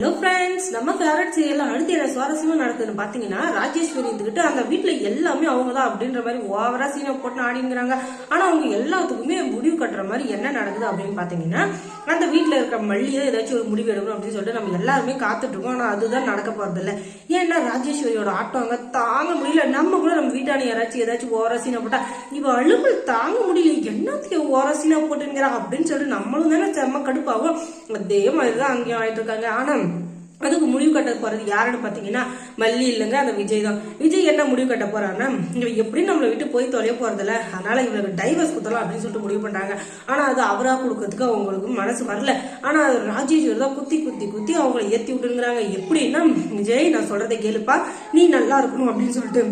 Hello friends நம்ம favourite serial அடுத்து என்ன சுவாரஸ்யமா நடக்குதுன்னு பாத்தீங்கன்னா ராஜேஸ்வரி இருந்துகிட்டு அந்த வீட்டுல எல்லாமே அவங்க தான் அப்படின்ற மாதிரி ஓவரா சீனை போட்டு ஆடிங்கிறாங்க ஆனா அவங்க எல்லாத்துக்குமே முடிவு கட்டுற மாதிரி என்ன நடக்குது அப்படின்னு பாத்தீங்கன்னா அந்த வீட்டுல இருக்கிற மல்லியை ஏதாச்சும் ஒரு முடிவு எடுக்கணும் அப்படின்னு சொல்லிட்டு நம்ம எல்லாருமே காத்துட்டு இருக்கோம் ஆனா அதுதான் நடக்க போறது இல்லை ஏன்னா ராஜேஸ்வரியோட ஆட்டம் அங்க தாங்க முடியல. நம்ம கூட நம்ம வீட்டான யாராச்சும் ஏதாச்சும் ஓவரா சீனை போட்டா இவ அழுமல் தாங்க முடியல. என்னத்துக்கு ஓவரா சீனா போட்டுங்கிறா அப்படின்னு சொல்லிட்டு நம்மளும் தானே செம்ம கடுப்பாகும். அதே மாதிரிதான் அங்கேயும் ஆயிட்டு இருக்காங்க ஆனா அதுக்கு முடிவு கட்ட போறது யாருன்னு பாத்தீங்கன்னா மல்லி இல்லைங்க அந்த விஜய் தான். விஜய் என்ன முடிவு கட்ட போறாருன்னா இவ எப்படி நம்மளை விட்டு போய் தொலைய போறதில்ல அதனால இவளுக்கு டைவர்ஸ் குத்தலாம் அப்படின்னு சொல்லிட்டு முடிவு பண்றாங்க. ஆனா அது அவரா கொடுக்கறதுக்கு அவங்களுக்கு மனசு வரல. ஆனா அது ராஜேஸ்வர் தான் குத்தி குத்தி குத்தி அவங்கள ஏத்தி விட்டுங்கிறாங்க எப்படின்னா விஜய் நான் சொல்றதை கேளுப்பா. நீ நல்லா இருக்கணும் அப்படின்னு சொல்லிட்டு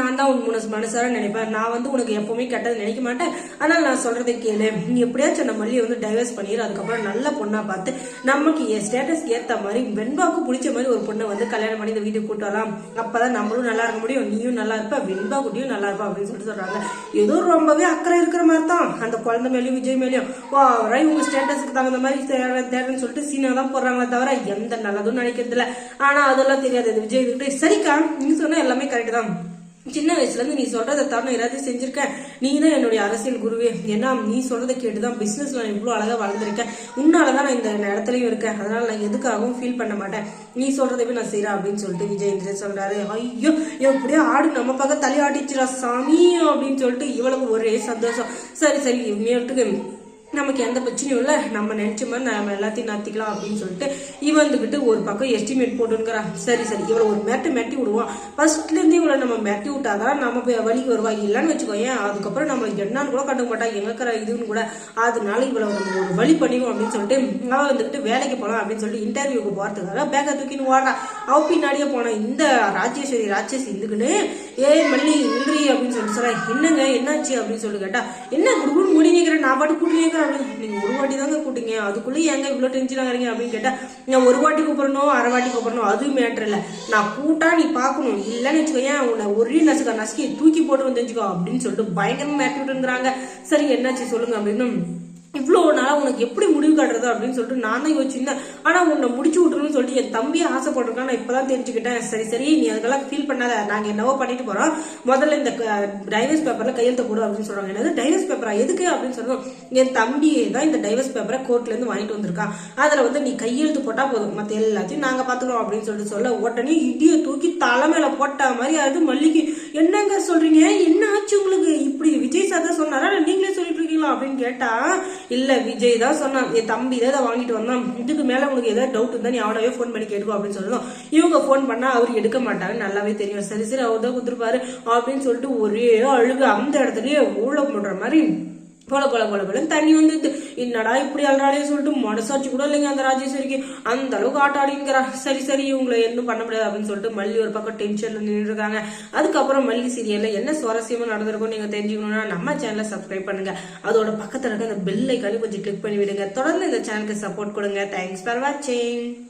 நான் தான் உன் மனசு மனசார நினைப்பேன். நான் வந்து உனக்கு எப்பவுமே கெட்டது நினைக்க மாட்டேன். ஆனால் நான் சொல்றது கேளு. நீ எப்படியாச்சும் நம்ம மல்லியை வந்து டைவர்ஸ் பண்ணிடு அதுக்கப்புறம் நல்ல பொண்ணா பார்த்து நமக்கு என் ஸ்டேட்டஸ்க்கு ஏத்த மாதிரி வெண்பாவுக்கு பிடிச்ச மாதிரி ஒரு பொண்ணை வந்து கல்யாணம் பண்ணி இந்த வீட்டுக்கு கூட்டு வரலாம். அப்பதான் நம்மளும் நல்லா இருக்க முடியும். நீயும் நல்லா இருப்ப. வெண்பா குட்டியும் நல்லா இருப்பா அப்படின்னு சொல்லிட்டு சொல்றாங்க. ஏதோ ரொம்பவே அக்கறை இருக்கிற மாதிரி தான் அந்த குழந்தை மேலேயும் விஜய் மேலேயும். வா இவங்க ஸ்டேட்டஸ்க்கு தகுந்த மாதிரி தேவை தேவைன்னு சொல்லிட்டு சீனா தான் போடுறாங்களே தவிர எந்த நல்லதும் நினைக்கிறது இல்லை ஆனா அதெல்லாம் தெரியாது. இது விஜய் கிட்ட சரிக்கா நீ சொன்னா எல்லாமே கரெக்ட் தான். சின்ன வயசுல இருந்து நீ சொல்கிறத தவிர எல்லாத்தையும் செஞ்சிருக்க? நீ தான் என்னுடைய அரசியல் குருவே. ஏன்னா நீ சொல்றதை கேட்டுதான் பிசினஸ் நான் இவ்வளவு அழகா வளர்ந்துருக்கேன். உன்னாலதான் நான் இந்த இடத்துலயும் இருக்கேன். அதனால நான் எதுக்காகவும் ஃபீல் பண்ண மாட்டேன். நீ சொல்றதவே நான் செய்யறேன் அப்படின்னு சொல்லிட்டு விஜய் இந்திரன் சொல்றாரு. ஐயோ எப்படியோ ஆடு நம்ம பக்கம் தலையாட்டிச்சுரா சாமி அப்படின்னு சொல்லிட்டு இவளுக்கு ஒரே சந்தோஷம். சரி சரி இனிமேட்டுக்கு நமக்கு எந்த பிரச்சனையும் இல்லை. நம்ம நினைச்ச மாதிரி நம்ம எல்லாத்தையும் நடத்திக்கலாம் அப்படின்னு சொல்லிட்டு இவன் வந்துக்கிட்டு ஒரு பக்கம் எஸ்டிமேட் போட்டுங்கிறா சரி சரி. இவளை ஒரு மேட்டு மெட்டி விடுவான். ஃபர்ஸ்ட்லேருந்து இவளை நம்ம மெட்டி விட்டாதான் நம்ம வழிக்கு வருவா. இல்லைன்னு வச்சுக்கோயேன் அதுக்கப்புறம் நம்ம என்னன்னு கூட கண்டுக்க மாட்டா. எங்கக்கிற இதுன்னு கூட. அதனால இவளை நம்ம ஒரு வழி பண்ணிவோம் அப்படின்னு சொல்லிட்டு அவள் வந்துக்கிட்டு வேலைக்கு போகலாம் அப்படின்னு சொல்லிட்டு இன்டர்வியூக்கு போகிறதுக்காக பேக்கை தூக்கின்னு ஓடுறான் அவள் பின்னாடியே போனான் இந்த ராஜேஸ்வரி ராட்சசி இருந்துக்கின்னு ஏய் மல்லி நில்றி அப்படின்னு சொல்லிட்டு சொல்றேன் என்னங்க என்னாச்சு அப்படின்னு சொல்லி கேட்டா என்ன குரு முடி நிற்கிறேன் நான் பாட்டு கூட்டி நிற்கிறேன் அப்படின்னு நீங்க ஒரு வாட்டி தாங்க கூட்டிங்க. அதுக்குள்ளே ஏங்க இவ்வளோ டென்ஷன் ஆகிறீங்க அப்படின்னு கேட்டா நான் ஒரு வாட்டி கூப்பிடணும் அரை வாட்டி கூப்பிடணும். அது மேட்ரு இல்லை. நான் கூட்டா நீ பார்க்கணும். இல்லைன்னு வச்சுக்கோ ஏன் உன்னை ஒரே நசுக்க நசுக்கி தூக்கி போட்டு வந்து வச்சுக்கோ அப்படின்னு சொல்லிட்டு பயங்கரமா மேட்டி விட்டுங்கிறாங்க சரி என்னாச்சு சொல்லுங்க அப்படின்னு. இவ்வளோ நாளாக உனக்கு எப்படி முடிவு காட்டுறது அப்படின்னு சொல்லிட்டு நான் தான் யோசிச்சிருந்தேன். ஆனால் உன்னை முடிச்சு விட்டுருன்னு சொல்லிட்டு என் தம்பியை ஆசைப்பட்டிருக்கான் நான் இப்போதான் தெரிஞ்சுக்கிட்டேன். சரி சரி நீ அதுக்கெல்லாம் ஃபீல் பண்ணாத. நாங்கள் என்னவோ பண்ணிட்டு போகிறோம் முதல்ல இந்த டைவர்ஸ் பேப்பரில் கையெழுத்து போடு அப்படின்னு சொல்கிறாங்க என்னது? டைவர்ஸ் பேப்பரா எதுக்கு அப்படின்னு சொல்லணும் என் தம்பியே தான் இந்த டைவர்ஸ் பேப்பரை கோர்ட்லேருந்து வாங்கிட்டு வந்திருக்கான். அதில் வந்து நீ கையெழுத்து போட்டால் போதும். மற்ற எல்லாத்தையும் நாங்கள் பார்த்துக்கிறோம் அப்படின்னு சொல்லிட்டு சொல்ல உடனே இடியை தூக்கி தலைமையில போட்ட மாதிரி அது மல்லிக்கு என்னங்க சொல்றீங்க? என்ன ஆச்சு உங்களுக்கு? இப்படி விஜய் சார் தான் சொன்னாரா? நீங்களே சொல்லிட்டு இருக்கீங்களா அப்படின்னு கேட்டா இல்ல விஜய் தான் சொன்னான் என் தம்பி தான் இதை வாங்கிட்டு வந்தான். இதுக்கு மேல உனக்கு ஏதாவது டவுட் இருந்தா நீ அவனாவே ஃபோன் பண்ணி கேட்டுக்கோ அப்படின்னு சொல்லணும் இவங்க ஃபோன் பண்ணா அவர் எடுக்க மாட்டாங்க நல்லாவே தெரியும். சரி சரி அவர் தான் கொடுத்துருப்பாரு அப்படின்னு சொல்லிட்டு ஒரே அழுகு. அந்த இடத்துலயே ஊழல் பண்ற மாதிரி போல போல போல போல. தண்ணி வந்து என்னடா இப்படி அல்றாடே சொல்லிட்டு மனசாட்சி கூட இல்லைங்க அந்த ராஜேஸ்வரிக்கு. அந்த அளவுக்கு ஆட்டாடிங்கிறா சரி சரி இவங்களை எதுவும் பண்ண முடியாது அப்படின்னு சொல்லிட்டு மல்லி ஒரு பக்கம் டென்ஷன்ல நின்று இருக்காங்க. அதுக்கப்புறம் மல்லி சீரியல்ல என்ன சுவாரஸ்யமா நடந்திருக்கும் நீங்க தெரிஞ்சுக்கணும்னா நம்ம சேனலை சப்ஸ்கிரைப் பண்ணுங்க. அதோட பக்கத்துல இருக்க அந்த பெல் ஐக்கானு கொஞ்சம் கிளிக் பண்ணி விடுங்க தொடர்ந்து இந்த சேனலுக்கு சப்போர்ட் கொடுங்க. தேங்க்ஸ் ஃபார் வாட்சிங்